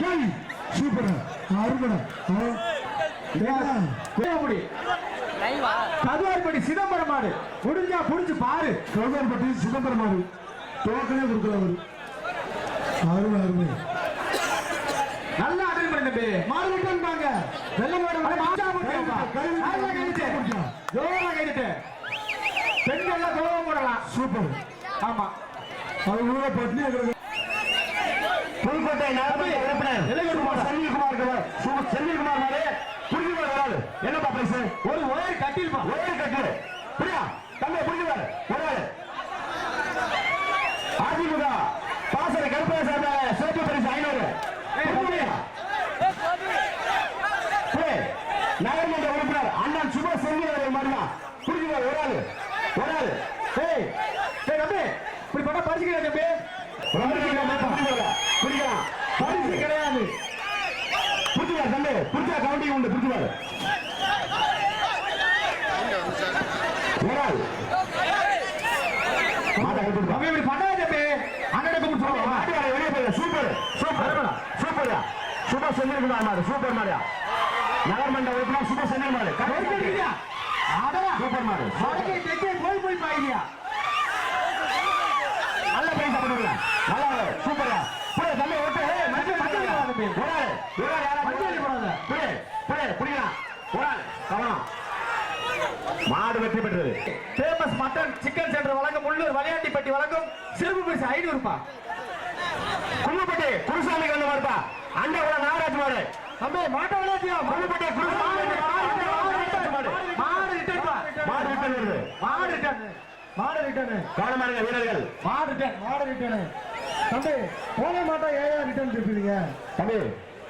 டேய் சூப்பர் அருமடா. கோயம்புடி கதுவார்படி சிதம்பரம் மாடு முடிஞ்சா புடிச்சு பாரு. கவுதார்பட்டி சிதம்பரம் மாடு டோக்கனே கொடுக்குறவர் அருமை அருமை. நல்லா அட்டன் பண்ணு தம்பி. மாடு விட்டாங்க வெள்ள மாடு மாட்டா கையிட்டு ஜோரா கையிட்டு போடலாம் சூப்பர் ஆமா. அவங்க கூட பட்னி புதுக்கோட்டை நகரமன்ற உறுப்பினர் இளைஞர் செல்விகுமார் கவர். சு- செல்விகுமார் மாடு புரிஞ்சுவார் ஒரு ஆளு என்னப்பா பேசு ஒரு ஒயர் கட்டில்பா ஒரே கட்டு. புரியா? தம்பி புரிஞ்சுவார் ஒரு ஆளு அதிமுக பாசறை கருப்பையா சார்பாக சிறப்பு பரிசு ஐநூறு. நகர்மன்ற உறுப்பினர் அண்ணன் சுப செல்வியவர் மாதிரிதான் புரிஞ்சுவார் ஒரு ஆளு ஒரு ஆளு ஏய் ஏய் தம்பி இப்படி பண்ணா பறிச்சுக்கிறேன் தம்பி புரியுதா? பரிசு கிடையாது புரிஞ்சுவார் தம்பி புரிஞ்சா கவுண்டிங் உண்டு புரிஞ்சுவார் ஒரு ஆள் மாட்டை கட்டுப்பா தம்பி இப்படி பண்ணாத தம்பி அண்ணனுக்கு கூப்பிட்டு சொல்லுவா மாட்டுக்கார வெளியே போய் சூப்பர் சூப்பர் சூப்பர் செஞ்சிருக்குமா மாடு சூப்பர் மாடியா நகர்மன்ற உறுப்பினர் மாடு. ஒருத்தடிக்கிறியா அடடா சூப்பர் மாடு. போய் போய் நல்ல பைசா பண்ணுங்க நல்லா சூப்பரா புரிய தம்பி ஓட்டு. மஞ்சள் மஞ்சள் தம்பி. ஒரு ஆள் ஒரு ஆள் யாரா மஞ்சள் போடாத. புரிய புரிய ஒரு ஆள் கவனம். மாடு வெற்றி பெற்றது. ஃபேமஸ் மட்டன் சிக்கன் சென்டர் வழங்கும் உள்ளூர் விளையாட்டிப்பட்டி வழங்கும் சிறப்பு பரிசு ஐநூறுப்பா குள்ளுப்பட்டி குருசாமி கண்ணு மாடுப்பா அண்ட மாடு தம்பி மாட்ட விளையாட்டியா குருசாமி நாகராஜ் மாடு ரிட்டர்ன்பா மாடு விட்டு வருது மாடு ரிட்டர்ன் மாடு ரிட்டர்ன் கவனமா இருங்க வீரர்கள் மாடு ரிட்டர்ன் மாடு ரிட்டர்னு தம்பி போன மாட்டா ஏன் ரிட்டர்ன் திருப்பிடுங்க தம்பி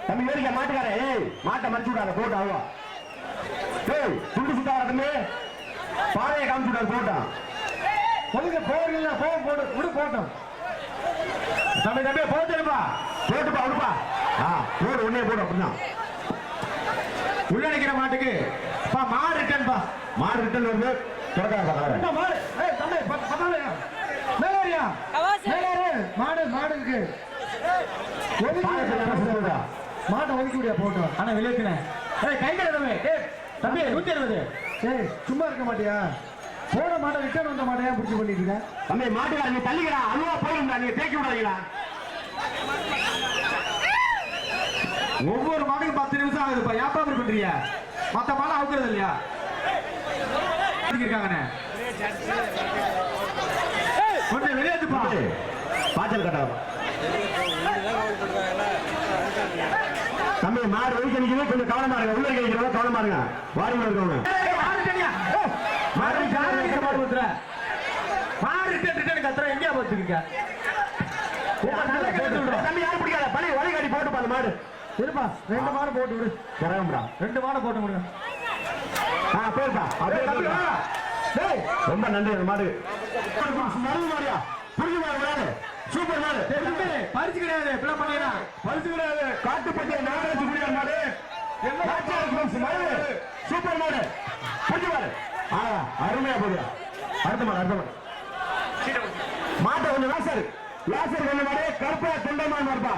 தம்பி வேடிக்கை மாட்டுக்கார ஏய் மாட்டை மறைச்சு விடாத போட்டு ஆகும் ஏய் துண்டு சுத்தா தம்பி பாதையை காமிச்சு விடாது போட்டான் ஒழுங்க போறீங்களா போ போடு விடு போட்டோம் தம்பி தம்பி போச்சுப்பா போட்டுப்பா விடுப்பா போடு உடனே போடு அப்படிதான் உள்ள நிக்கிற மாட்டுக்கு பா மாடு ரிட்டர்ன்பா மாடு ரிட்டர்ன் வருது. கலரை என்ன மாடு ஏய் தம்பி பத்தாலையா மேலேறியா மேலேறு மாடு மாடு இருக்கு. மாட்டை ஒதுக்கி விடியா போட்டோம் ஆனா விளையாட்டுனேன் ஏய் கை தம்பி. ஏய் தம்பி நூத்தி அறுபது. ஏய் சும்மா இருக்க மாட்டியா? போன மாட்டை ரிட்டர்ன் வந்த மாட்டையா பிடிச்சி பண்ணிட்டு இருக்க? தம்பி மாட்டுக்கார நீ தள்ளிக்கிறா. அல்வா போயிருந்தா நீங்க தேக்கி விடாதீங்களா ஒவ்வொரு மாடுக்கும் பத்து நிமிஷம் ஆகுதுப்பா ஏப்பா இப்படி பண்றீங்க? மத்த மாலை அவுக்குறது இல்லையா? இருக்காங்கண்ணே. கொஞ்சம் வெளியேத்துப்பா பாய்ச்சல் கட்டா. தம்பி மாடு ஒதுக்கி நிற்கிறது கொஞ்சம் கவனமா இருங்க. உள்ள இருக்கிறவங்க கவனமா இருங்க. வாரியில் இருக்கவங்க மாடு மாடு கத்துற. எங்கேயா கேட்டு விடுறோம் தம்பி யாரும் பிடிக்காத. பழி வழிகாட்டி போட்டு பாரு மாடு. இருப்பா ரெண்டு மாடு போட்டு விடு. கிரகம்டா ரெண்டு மாடை போட்டு முடியும் ஆ போயிருப்பா. அப்படியே தம்பி வா. போயிருப்பா. டேய், ரொம்ப நன்றி அந்த மாடு. மருந்து மாடியா. புரிஞ்சு மாடு விடாது சூப்பர் மாடு. தம்பி, பரிசு கிடையாது. இப்படிலாம் பண்ணீங்கன்னா. பரிசு கிடையாது. காட்டுப்பட்டி நாகராஜ் குடியார் மாடு. நாச்சியார் ஃபிலிம்ஸ் மாடு. சூப்பர் மாடு. புரிஞ்சு மாடு. ஆ அருமையா போகுது. அடுத்த மாடு அடுத்த மாடு. மாட்டை கொஞ்சம் லாசர் லாசர் கொஞ்சம் மாடு. கருப்பா தொண்டமான் மாடுப்பா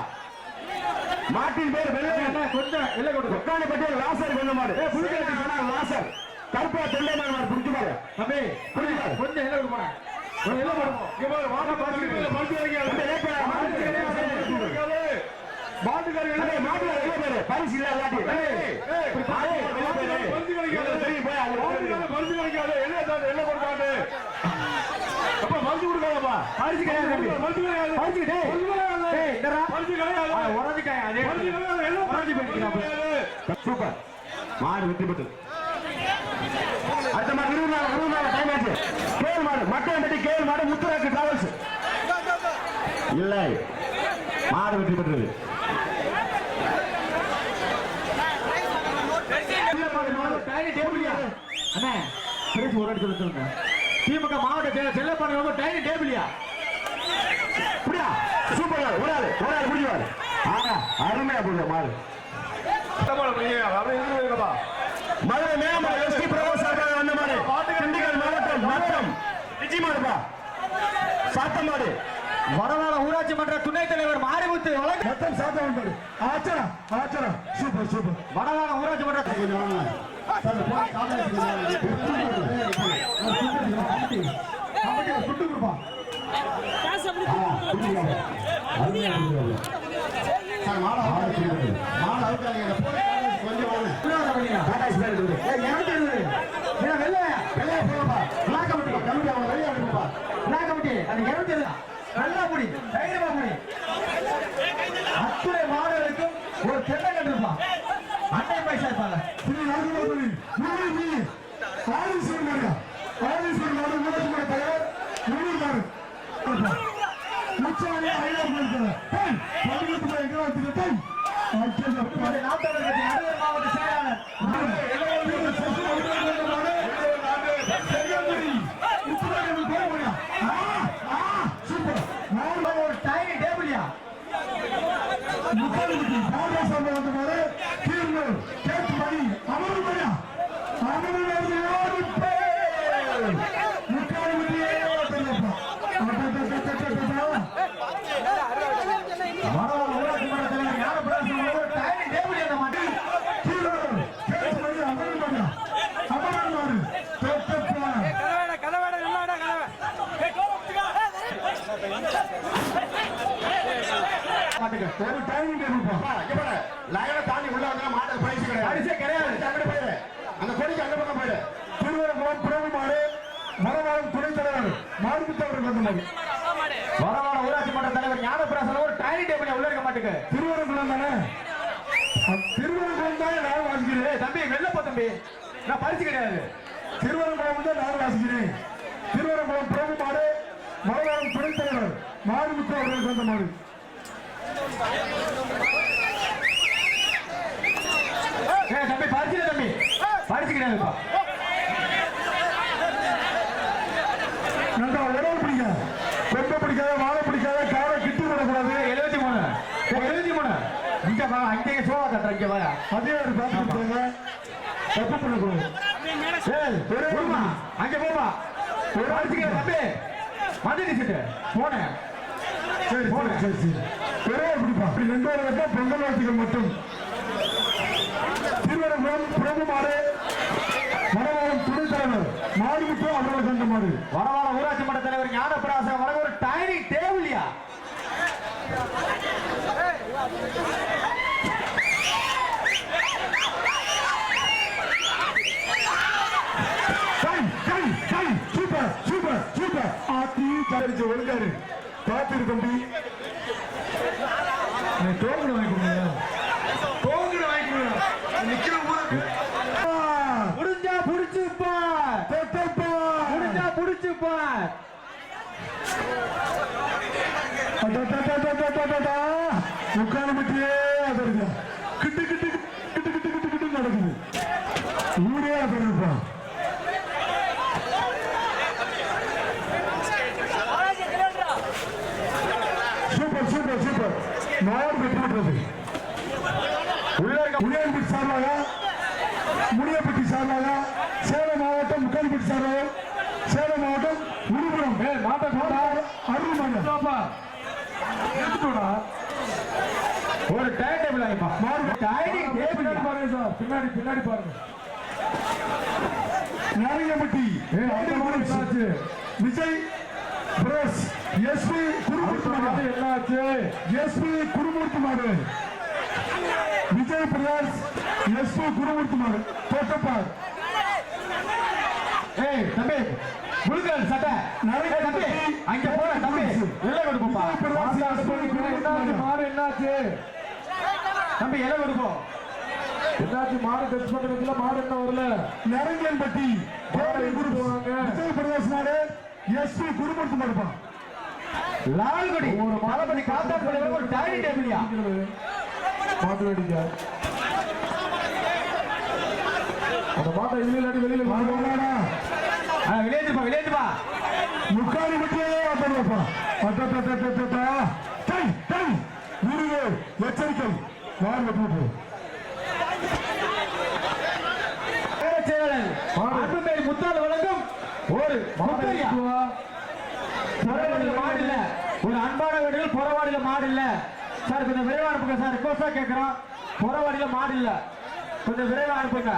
மாட்டின் பேர் வெள்ளை கொஞ்சம் இல்லை கொடுக்கும் உட்காந்துப்பட்டி லாசர் கொஞ்சம் மாடு லாசர் கருப்பா தொண்டமான் மாடு புரிஞ்சு மாடு தம்பி புரிஞ்சு மாடு கொஞ்சம் கொடுப்போம் கொஞ்சம் இல்லை கொடுப்போம் இங்க பாரு, வாங்க, பரிசு கிடையாது, பரிசு கிடையாது. இந்த ஏப்பா, மாடு கிடையாது. மாட்டுக்காரர் அடே, வெளியே மாட்டுல வெளியே போயிரு. பரிசு இல்ல இல்லாட்டி. பாரு. பரிசு கிடைக்காது. என்ன என்ன கொடுக்காது? அப்பா, பரிசு கொடுக்காதப்பா. பரிசு கிடையாது தம்பி. பரிசு, டேய். உறவுக்காய், அதே. உறவு போயிடுச்சுடா. சூப்பர். மாடு வெற்றி பெற்றது அடுத்த மாடு இருபது நாள் இருபது நாள் டைம் ஆச்சு. கேள் மாடு மக்கள் பற்றி கேள் மாடு முத்துராக்கு டிராவல்ஸ் இல்லை. மாடு வெற்றி பெற்றது? அண்ணே, பிரிச்சு ஒரு அடி சொல்ல சொல்லுங்க. திமுக மாவட்ட ரொம்ப டைனி டேபிள்யா புரியா சூப்பர் ஒரு ஆள் ஒரு ஆள் புரியுவாரு ஆனா அருமையா புரியுது மாடு மதுரை மேலமலை எஸ்டி பிரபு சார்பாக வந்த மாடு திண்டுக்கல் மாவட்டம் மற்றும் விஜய் மாடுப்பா சாத்த மாடு வடவாள ஊராட்சி மன்ற துணைத் தலைவர் மாரிமுத்து வழக்கு மொத்தம் சாப்பிட வேண்டும் ஆச்சரா ஆச்சரா சூப்பர் சூப்பர் வடவாளம் ஊராட்சி மன்ற சுட்டு கொடுப்பா சார் மாலை அவுக்காதீங்க மாலை அவுக்காதீங்க கொஞ்சம் வாங்க டாடா ஸ்பேர் இருக்குது ஏய் எனக்கு இருக்குது ஏன் வெள்ள வெள்ளைய போங்கப்பா பிளாக் கமிட்டி கமிட்டி அவங்க வெளியே அனுப்புப்பா பிளாக் கமிட்டி அது இருபத்தி ஏழு நல்லா முடி தைரியமா முடி அத்துறை மாணவர்களுக்கும் ஒரு தென்னை கண்டிருப்பான் அன்னை பைசா இருப்பாங்க திரு நாகராஜன் முன்னே நீ ஆலீஸ்வரன் மாரியா ஆலீஸ்வரன் மாரி ஊராட்சி மன்ற தலைவர் முன்னூறு உச்சாரி ஐநூறு இருக்கிறார் டைம் பள்ளிக்கூடத்து போய் எங்க வந்து டைம் இப்போது நாம் தமிழர் கட்சி நடுவர் மாவட்ட செயலாளர் ஒரு டைனி டேபிள்யா வடவாளம் ஊராட்சி மன்ற தலைவர் ஞானபிரகாசம் ஒரு டைனி டேபிள் அந்த மாட்டி மாட்டுக்கு ஒரு டைனிங் டேபிள் பா. லயனை தாண்டி உள்ள வந்தா மாட்டுக்கு பிரைஸ் கிடையாது. பரிசே கிடையாது. அங்கே போயிடு. அந்த கொடிக்கு அங்க பக்கம் போயிடு. திருவரங்குளம் பிரபுமாறு மரவாளம் துணைத் தலைவர் மாரிமுத்தவர்கள் வந்த மாதிரி வடவாளம் ஊராட்சி மன்ற தலைவர் ஞானபிரகாசம் ஒரு டைனி டேபிள் உள்ள இருக்க மாட்டுக்கு. திருவரங்குளம் தானே? திருவரங்குளம் தான் நான் வாசிக்கிறேன். தம்பி வெளில போ தம்பி. நான் பரிசு கிடையாது. திருவரங்குளம் தான் நான் வாசிக்கிறேன். திருவரங்குளம் பிரபுமாறு மரவாளம் துணைத் தலைவர் மாரிமுத்து அவர்கள் வந்த ஏய் தம்பி பரிசு தம்பி. பரிசு நல்லா உடல் பிடிக்காது. கொம்பை பிடிக்காத வாழை பிடிக்காத காலை கிட்டு விடக்கூடாது எழுபத்தி மூணு. எழுபத்தி மூணு. இங்க வா அங்கே சோழ கட்டுற இங்க வா. அதே ஒரு பார்த்துருக்காங்க தப்பு பண்ணக்கூடாது ஏய் ஒரு போமா அங்க போமா. ஒரு பரிசு தம்பி மஞ்சள் போனேன். சரி சரி சரி சரி. ஒரே பிடிப்பா அப்படி ரெண்டு பேரும் வைப்பா பொங்கல் வாழ்த்துக்கள் மட்டும் திருவரங்குளம் பிரபுமாறு மரவாளம் துணைத் தலைவர் மாரிமுத்து அவர்கள் கண்ட மாதிரி வடவாள ஊராட்சி மன்ற தலைவர் ஞானபிராசம் வர ஒரு டைனிங் டேபிள்யா சூப்பர் சூப்பர் சூப்பர் ஆத்தி தயாரிச்சு ஒழுங்காரு பார்த்துரு தம்பி நீ டோக்கன் வாங்கி கொடுங்க டோக்கன் வாங்கி கொடுங்க நிக்கிற ஊருக்கு முடிஞ்சா புடிச்சு பார் தொட்டப்பா முடிஞ்சா புடிச்சு பார் போட்டாட்டா உட்கார பற்றியே அதற்கு கிட்டு கிட்டு கிட்டு கிட்டு கிட்டு கிட்டு நடக்குது. ஊரே அதருப்பா சூப்பர் சூப்பர் சூப்பர். நாடு வெற்றி பெற்றது உள்ள இருக்க உளியான்பட்டி சார்பாக முனியப்பட்டி சார்பாக சேலம் மாவட்டம் முக்கால்பட்டி சார்பாக சேலம் மாவட்டம் விழுப்புரம். மாவட்டம் அருள்மணி. எடுத்துட்டோடா ஒரு டைம் டேபிள் ஆகிப்பா டைனிங் டேபிள் பாருங்க சார். பின்னாடி பின்னாடி பாருங்க. நாரியம்பட்டி விஜய் பிரஸ் எஸ்பி குருமூர்த்தி மாடு என்னாச்சு? எஸ்பி குருமூர்த்தி மாடு விஜய் பிரகாஷ் எஸ்பி குருமூர்த்தி மாடு தோட்டப்பார் ஏய் தம்பி. முழுக்கல் சட்டை நிறைய தம்பி அங்க போற தம்பி. எல்லை கொடுப்போம்ப்பா மாடு என்னாச்சு? தம்பி எல்லை கொடுப்போம் என்னாச்சு? மாடு டெஸ்ட் பண்றதுல மாடு என்ன வரல? நரங்கியன்பட்டி விஜய் பிரகாஷ் மாடு எஸ்பி குருமூர்த்தி மாடுப்பா லால்குடி. தளபதி காத்தார் பள்ளி ஒரு டைனிங் டேபிள்யா? மாட்டு வேடிக்கை. அந்த மாட்டை இல்ல வெளியில மாடு விளையாட்டுப்பா விளையாட்டுப்பா. முக்காலி மட்டும் எச்சரிக்கை. வெட்டு பேரச் செயலாளர் முத்தால் வழங்கும் ஒரு மாடு இல்ல ஒரு அன்பான வீடுகள் புறவாடியில மாடு இல்ல சார் கொஞ்சம் விரைவா அனுப்புங்க சார். ரிக்வஸ்டா கேட்கிறோம் புறவாடியில மாடு இல்ல கொஞ்சம் விரைவா அனுப்புங்க.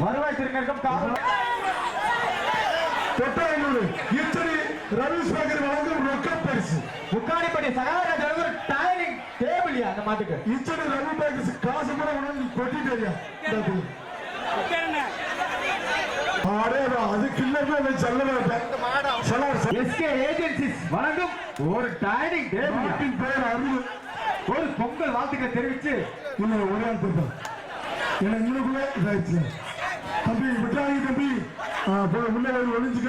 வருவாய் திருநெருக்கம் காவல். தொட்டாயனூர் இத்தனை ரவி சேகர் வழங்கும் ரொக்க பரிசு. முக்காடிப்பட்டி தலைவர் டைனிங் டேபிள் அந்த மாட்டுக்கு. இத்தனை ரவி பேக்கர்ஸ் காசு கூட உனக்கு கொட்டிட்டேரியா ஆடே அதுக்கு இல்லவே செல்லவே செலவர் எஸ்கே ஏஜென்சிஸ் வழங்கும் ஒரு டைனிங் டேபிள் பெயர் அருள். ஒரு பொங்கல் வாழ்த்துக்களை தெரிவித்து இல்லை ஒரே ஆள் திட்டம் எனக்கு இன்னும் இதாயிடுச்சு. தம்பி விட்டாங்க தம்பி. ஒளிஞ்சுக்க.